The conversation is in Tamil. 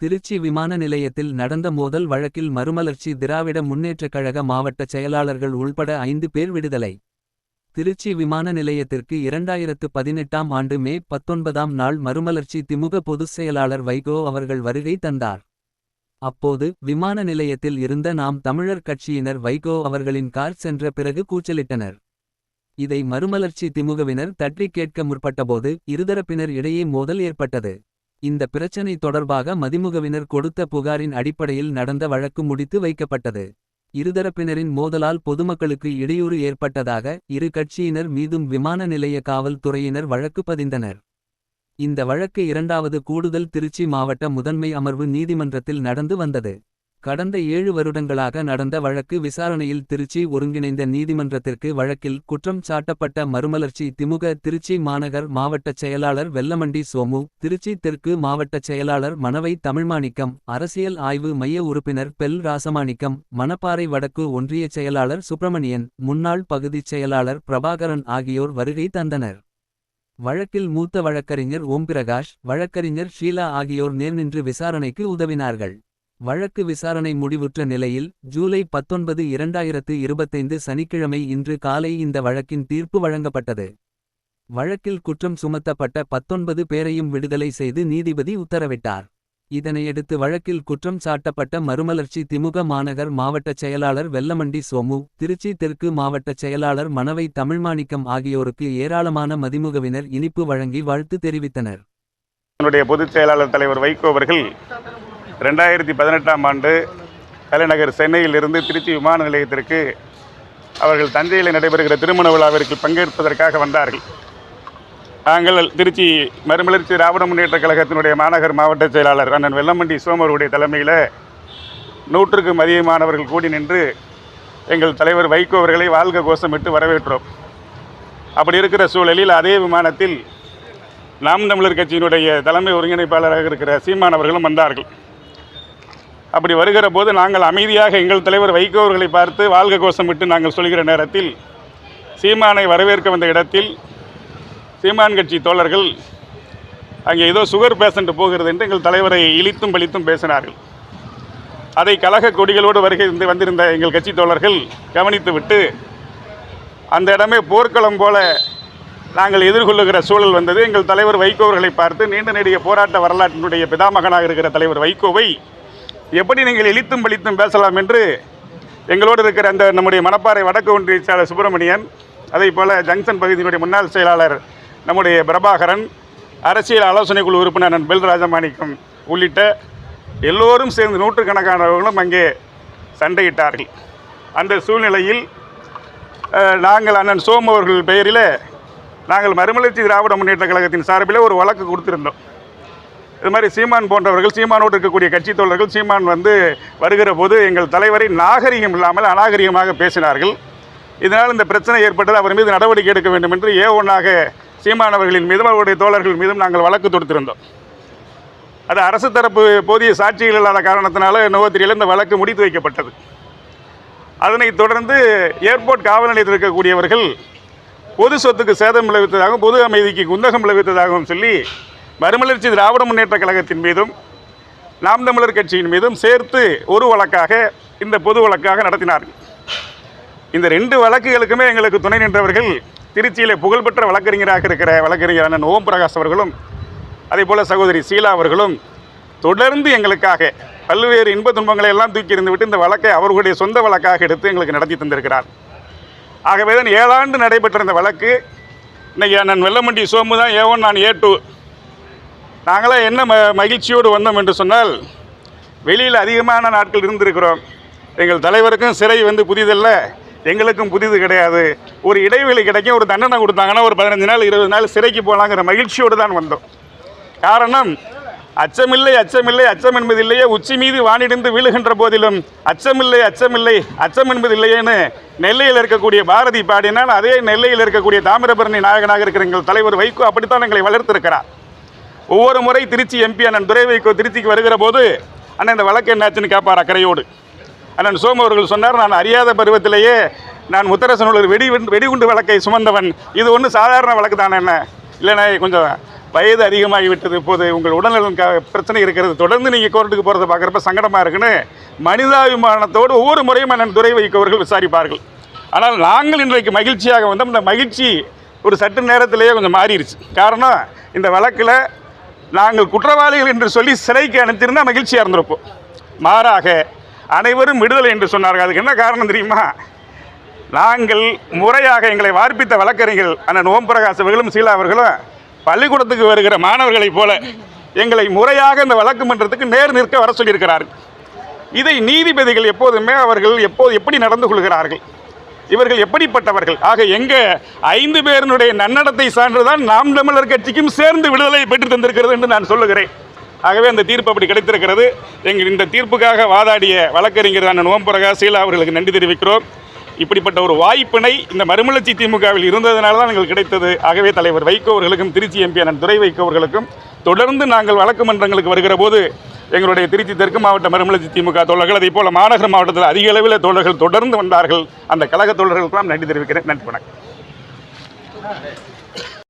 திருச்சி விமான நிலையத்தில் நடந்த மோதல் வழக்கில் மறுமலர்ச்சி திராவிட முன்னேற்றக் கழக மாவட்ட செயலாளர்கள் உள்பட ஐந்து பேர் விடுதலை. திருச்சி விமான நிலையத்திற்கு இரண்டாயிரத்து பதினெட்டாம் ஆண்டு மே பத்தொன்பதாம் நாள் மறுமலர்ச்சி திமுக பொதுச் செயலாளர் வைகோ அவர்கள் வருகை தந்தார். அப்போது விமான நிலையத்தில் இருந்த நாம் தமிழர் கட்சியினர் வைகோ அவர்களின் கார் சென்ற பிறகு கூச்சலிட்டனர். இதை மறுமலர்ச்சி திமுகவினர் தட்டி கேட்க முற்பட்டபோது இருதரப்பினர் இடையே மோதல் ஏற்பட்டது. இந்த பிரச்சனை தொடர்பாக மதிமுகவினர் கொடுத்த புகாரின் அடிப்படையில் நடந்த வழக்கு முடித்து வைக்கப்பட்டது. இருதரப்பினரின் மோதலால் பொதுமக்களுக்கு இடையூறு ஏற்பட்டதாக இரு கட்சியினர் மீதும் விமான நிலைய காவல்துறையினர் வழக்கு பதிந்தனர். இந்த வழக்கு இரண்டாவது கூடுதல் திருச்சி மாவட்ட முதன்மை அமர்வு நீதிமன்றத்தில் நடந்து வந்தது. கடந்த ஏழு வருடங்களாக நடந்த வழக்கு விசாரணையில் திருச்சி ஒருங்கிணைந்த நீதிமன்றத்திற்கு வழக்கில் குற்றம் சாட்டப்பட்ட மறுமலர்ச்சி திமுக திருச்சி மாநகர் மாவட்டச் செயலாளர் வெல்லமண்டி சோமு திருச்சி தெற்கு மாவட்டச் செயலாளர் மணவை தமிழ்மாணிக்கம் அரசியல் ஆய்வு மைய உறுப்பினர் பெல் ராசமாணிக்கம் மணப்பாறை வடக்கு ஒன்றியச் செயலாளர் சுப்பிரமணியன் முன்னாள் பகுதிச் செயலாளர் பிரபாகரன் ஆகியோர் வருகை தந்தனர். வழக்கில் மூத்த வழக்கறிஞர் ஓம்பிரகாஷ் வழக்கறிஞர் ஷீலா ஆகியோர் நேர்நின்று விசாரணைக்கு உதவினார்கள். வழக்கு விசாரணை முடிவுற்ற நிலையில் ஜூலை பத்தொன்பது இரண்டாயிரத்து இருபத்தைந்து சனிக்கிழமை இன்று காலை இந்த வழக்கின் தீர்ப்பு வழங்கப்பட்டது. வழக்கில் குற்றம் சுமத்தப்பட்ட பத்தொன்பது பேரையும் விடுதலை செய்து நீதிபதி உத்தரவிட்டார். இதனையடுத்து வழக்கில் குற்றம் சாட்டப்பட்ட மறுமலர்ச்சி திமுக மாநகர் மாவட்டச் செயலாளர் வெல்லமண்டி சோமு திருச்சி தெற்கு மாவட்டச் செயலாளர் மணவை தமிழ்மாணிக்கம் ஆகியோருக்கு ஏராளமான மதிமுகவினர் இனிப்பு வழங்கி வாழ்த்து தெரிவித்தனர். பொதுச் செயலாளர் தலைவர் வைகோ அவர்கள் ரெண்டாயிரத்தி பதினெட்டாம் ஆண்டு தலைநகர் சென்னையிலிருந்து திருச்சி விமான நிலையத்திற்கு அவர்கள் தஞ்சையில் நடைபெறுகிற திருமண விழாவிற்கு பங்கேற்பதற்காக வந்தார்கள். நாங்கள் திருச்சி மறுமலர்ச்சி திராவிட முன்னேற்ற கழகத்தினுடைய மாநகர் மாவட்ட செயலாளர் அண்ணன் வெள்ளமண்டி சோமருடைய தலைமையில் நூற்றுக்கும் அதிகமானவர்கள் கூடி நின்று எங்கள் தலைவர் வைகோ அவர்களை வாழ்க கோஷமிட்டு வரவேற்றோம். அப்படி இருக்கிற சூழலில் அதே விமானத்தில் நாம் தமிழர் கட்சியினுடைய தலைமை ஒருங்கிணைப்பாளராக இருக்கிற சீமானவர்களும் வந்தார்கள். அப்படி வருகிற போது நாங்கள் அமைதியாக எங்கள் தலைவர் வைகோ அவர்களை பார்த்து வாழ்க கோஷமிட்டு நாங்கள் சொல்கிற நேரத்தில் சீமானை வரவேற்க வந்த இடத்தில் சீமான் கட்சி தோழர்கள் அங்கே ஏதோ சுகர் பேஷண்ட் போகிறது என்று எங்கள் தலைவரை இழித்தும் பழித்தும் பேசினார்கள். அதை கழக கொடிகளோடு வருகை வந்திருந்த எங்கள் கட்சி தோழர்கள் கவனித்துவிட்டு அந்த இடமே போர்க்களம் போல நாங்கள் எதிர்கொள்ளுகிற சூழல் வந்தது. எங்கள் தலைவர் வைகோவர்களை பார்த்து நீண்ட நெடிய போராட்ட வரலாற்றினுடைய பிதாமகனாக இருக்கிற தலைவர் வைகோவை எப்படி நீங்கள் இழித்தும் பழித்தும் பேசலாம் என்று எங்களோடு இருக்கிற அந்த நம்முடைய மணப்பாறை வடக்கு ஒன்றிய சுப்பிரமணியன் அதே போல் ஜங்ஷன் பகுதியினுடைய முன்னாள் செயலாளர் நம்முடைய பிரபாகரன் அரசியல் ஆலோசனை குழு உறுப்பினர் அண்ணன் பெல் ராஜமாணிக்கம் உள்ளிட்ட எல்லோரும் சேர்ந்து நூற்றுக்கணக்கானவர்களும் அங்கே சண்டையிட்டார்கள். அந்த சூழ்நிலையில் நாங்கள் அண்ணன் சோம் அவர்கள் பெயரில் நாங்கள் மறுமலர்ச்சி திராவிட முன்னேற்ற கழகத்தின் சார்பில் ஒரு வழக்கு கொடுத்திருந்தோம். இது மாதிரி சீமான் போன்றவர்கள் சீமானோடு இருக்கக்கூடிய கட்சி தோழர்கள் சீமான் வந்து வருகிற போது எங்கள் தலைவரை நாகரிகம் இல்லாமல் அநாகரிகமாக பேசினார்கள். இதனால் இந்த பிரச்சனை ஏற்பட்டது அவர் மீது நடவடிக்கை எடுக்க வேண்டும் என்று ஏ ஒன்றாக சீமானவர்களின் மீதும் அவருடைய தோழர்கள் மீதும் நாங்கள் வழக்கு தொடுத்திருந்தோம். அது அரசு தரப்பு போதிய சாட்சிகள் இல்லாத காரணத்தினால என்னவோ தெரியல இந்த வழக்கு முடித்து வைக்கப்பட்டது. அதனைத் தொடர்ந்து ஏர்போர்ட் காவல் நிலையத்தில் இருக்கக்கூடியவர்கள் பொது சொத்துக்கு சேதம் விளைவித்ததாகவும் பொது அமைதிக்கு குந்தகம் விளைவித்ததாகவும் சொல்லி மறுமலர்ச்சி திராவிட முன்னேற்ற கழகத்தின் மீதும் நாம் தமிழர் கட்சியின் மீதும் சேர்த்து ஒரு வழக்காக இந்த பொது வழக்காக நடத்தினார்கள். இந்த ரெண்டு வழக்குகளுக்குமே எங்களுக்கு துணை நின்றவர்கள் திருச்சியில் புகழ்பெற்ற வழக்கறிஞராக இருக்கிற வழக்கறிஞர் அண்ணன் ஓம் பிரகாஷ் அவர்களும் அதே போல் சகோதரி சீலா அவர்களும் தொடர்ந்து எங்களுக்காக பல்வேறு இன்ப துன்பங்களை எல்லாம் தூக்கி இருந்துவிட்டு இந்த வழக்கை அவர்களுடைய சொந்த வழக்காக எடுத்து எங்களுக்கு நடத்தி தந்திருக்கிறார். ஆகவே தான் ஏழாண்டு நடைபெற்ற இந்த வழக்கு இன்றைக்கி நான் வெள்ளமண்டி சோமு தான் ஏ ஒன் நான் ஏ டூ நாங்களாம் என்ன ம மகிழ்ச்சியோடு வந்தோம் என்று சொன்னால் வெளியில் அதிகமான நாட்கள் இருந்திருக்கிறோம். எங்கள் தலைவருக்கும் சிறை வந்து புதிதல்ல எங்களுக்கும் புதிது கிடையாது. ஒரு இடைவெளி கிடைக்கும் ஒரு தண்டனை கொடுத்தாங்கன்னா ஒரு பதினஞ்சு நாள் இருபது நாள் சிறைக்கு போகலாங்கிற மகிழ்ச்சியோடு தான் வந்தோம். காரணம் அச்சமில்லை அச்சமில்லை அச்சம் என்பதில்லையே உச்சி மீது வானிடிந்து வீழுகின்ற போதிலும் அச்சமில்லை அச்சமில்லை அச்சம் என்பதில்லையேன்னு நெல்லையில் இருக்கக்கூடிய பாரதி பாடினால் அதே நெல்லையில் இருக்கக்கூடிய தாமிரபரணி நாயகனாக இருக்கிற எங்கள் தலைவர் வைகோ அப்படித்தான் எங்களை வளர்த்திருக்கிறார். ஒவ்வொரு முறை திருச்சி எம்பி அண்ணன் துரை வைகோ திருச்சிக்கு வருகிற போது அண்ணன் இந்த வழக்கு என்னாச்சுன்னு கேட்பார் அக்கறையோடு அண்ணன் சோமு அவர்கள் சொன்னார் நான் அறியாத பருவத்திலேயே நான் முத்தரசன் ஒரு வெடி வெடிகுண்டு வழக்கை சுமந்தவன். இது ஒன்றும் சாதாரண வழக்கு தானே என்ன இல்லைண்ணே கொஞ்சம் வயது அதிகமாகிவிட்டது. இப்போது உங்கள் உடல்நலன் க- பிரச்சனை இருக்கிறது. தொடர்ந்து நீங்கள் கோர்ட்டுக்கு போகிறத பார்க்குறப்ப சங்கடமாக இருக்குன்னு மனிதாபிமானத்தோடு ஒவ்வொரு முறையும் அண்ணன் துறை வைக்கவர்கள் விசாரிப்பார்கள். ஆனால் நாங்கள் இன்றைக்கு மகிழ்ச்சியாக வந்தோம். இந்த மகிழ்ச்சி ஒரு சற்று நேரத்திலேயே கொஞ்சம் மாறிடுச்சு காரணம் இந்த வழக்கில் நாங்கள் குற்றவாளிகள் என்று சொல்லி சிறைக்கு அனுப்பியிருந்தால் மகிழ்ச்சியாக இருந்திருப்போம். மாறாக அனைவரும் விடுதலை என்று சொன்னார்கள். அதுக்கு என்ன காரணம் தெரியுமா? நாங்கள் முறையாக எங்களை வார்ப்பித்த வழக்கறிஞர்கள் அண்ணன் ஓம் பிரகாஷ் அவர்களும் சீலா அவர்களும் பள்ளிக்கூடத்துக்கு வருகிற மாணவர்களைப் போல எங்களை முறையாக இந்த வழக்கு மன்றத்துக்கு நேர் நிற்க வர சொல்லியிருக்கிறார்கள். இதை நீதிபதிகள் எப்போதுமே அவர்கள் எப்போது எப்படி நடந்து கொள்கிறார்கள்? இவர்கள் எப்படிப்பட்டவர்கள்? ஆக எங்க ஐந்து பேரினுடைய நன்னடத்தை சான்றுதான் நாம் தமிழர் கட்சிக்கும் சேர்ந்து விடுதலை பெற்று தந்திருக்கிறது என்று நான் சொல்லுகிறேன். ஆகவே அந்த தீர்ப்பு அப்படி கிடைத்திருக்கிறது. எங்கள் இந்த தீர்ப்புக்காக வாதாடிய வழக்கறிஞர் அண்ணன் ஓம் பிரகாஷ் அவர்களுக்கு நன்றி தெரிவிக்கிறோம். இப்படிப்பட்ட ஒரு வாய்ப்பினை இந்த மறுமலர்ச்சி திமுகவில் இருந்ததுனால தான் எங்களுக்கு கிடைத்தது. ஆகவே தலைவர் வைகோ அவர்களுக்கும் திருச்சி எம்பி அண்ணன் துரை வைகோ அவர்களுக்கும் தொடர்ந்து நாங்கள் வழக்கு மன்றங்களுக்கு வருகிற போது எங்களுடைய திருச்சி தெற்கு மாவட்ட மறுமலர்ச்சி திமுக தோழர்கள் அதே போல மாநகர மாவட்டத்தில் அதிக அளவில் தோழர்கள் தொடர்ந்து வந்தார்கள். அந்த கழக தோழர்களுக்கெல்லாம் நன்றி தெரிவிக்கிறேன். நன்றி வணக்கம்.